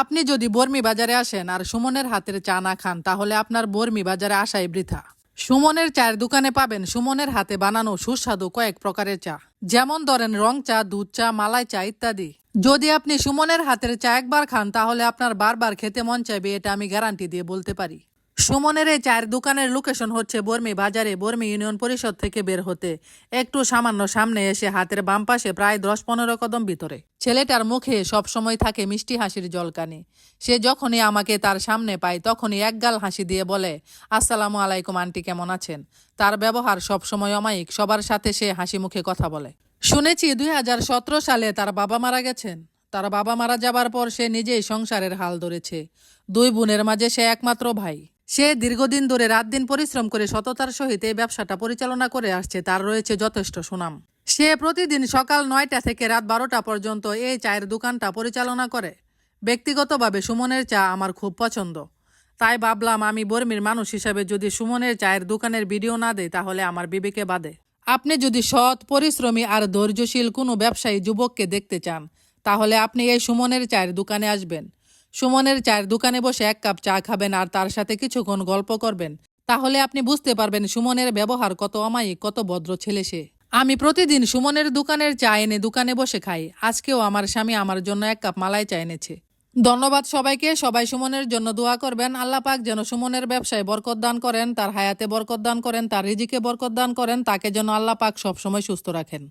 আপনি যদি বর্মি বাজারে আসেন আর সুমনের হাতের চা না খান, তাহলে আপনার বর্মি বাজারে আসাই বৃথা। সুমনের চায়ের দোকানে পাবেন সুমনের হাতে বানানো সুস্বাদু কয়েক প্রকারের চা। যেমন ধরেন রং চা, দুধ চা, মালাই চা ইত্যাদি। যদি আপনি সুমনের হাতের চা একবার খান, তাহলে আপনার বারবার খেতে মন চাইবে, এটা আমি গ্যারান্টি দিয়ে বলতে পারি। সুমনের এই চায়ের দোকানের লোকেশন হচ্ছে বর্মি বাজারে, বর্মি ইউনিয়ন পরিষদ থেকে বের হতে। একটু সামান্য সামনে এসে হাতের বাম পাশে প্রায় দশ পনেরো কদম ভিতরে। ছেলেটার মুখে সবসময় থাকে মিষ্টি হাসির জলকানি। সে যখনই আমাকে তার সামনে পায়, তখনই একগাল হাসি দিয়ে বলে, আসসালামু আলাইকুম, আন্টি, কেমন আছেন? তার ব্যবহার সবসময় অমায়িক, সবার সাথে সে হাসি মুখে কথা বলে। শুনেছি দুই হাজার সতেরো সালে তার বাবা মারা গেছেন। তার বাবা মারা যাবার পর সে নিজেই সংসারের হাল ধরেছে। দুই বোনের মাঝে সে একমাত্র ভাই। সে দীর্ঘদিন ধরে রাত দিন পরিশ্রম করে সততার সহিত এই ব্যবসাটা পরিচালনা করে আসছে, তার রয়েছে যথেষ্ট সুনাম। সে প্রতিদিন সকাল নয়টা থেকে রাত বারোটা পর্যন্ত এই চায়ের দোকানটা পরিচালনা করে। ব্যক্তিগতভাবে সুমনের চা আমার খুব পছন্দ। তাই ভাবলাম আমি বর্মির মানুষ হিসাবে যদি সুমনের চায়ের দোকানের ভিডিও না দেয় তাহলে আমার বিবেকে বাদে আপনি যদি সৎ, পরিশ্রমী আর ধৈর্যশীল কোনো ব্যবসায়ী যুবককে দেখতে চান, তাহলে আপনি এই সুমনের চায়ের দোকানে আসবেন। সুমনের চায়ের দোকানে বসে এক কাপ চা খাবেন আর তার সাথে কিছুক্ষণ গল্প করবেন। তাহলে আপনি বুঝতে পারবেন সুমনের ব্যবহার কত অমায়িক, কত ভদ্র ছেলে সে। আমি প্রতিদিন সুমনের দোকানের চা এনে দোকানে বসে খাই। আজকেও আমার স্বামী আমার জন্য এক কাপ মালাই চা এনেছে। ধন্যবাদ সবাইকে, সবাই সুমনের জন্য দোয়া করবেন। আল্লাহ পাক যেন সুমনের ব্যবসায় বরকত দান করেন, তার হায়াতে বরকত দান করেন, তার রিজিকে বরকত দান করেন, তাকে যেন আল্লাহ পাক সবসময় সুস্থ রাখেন।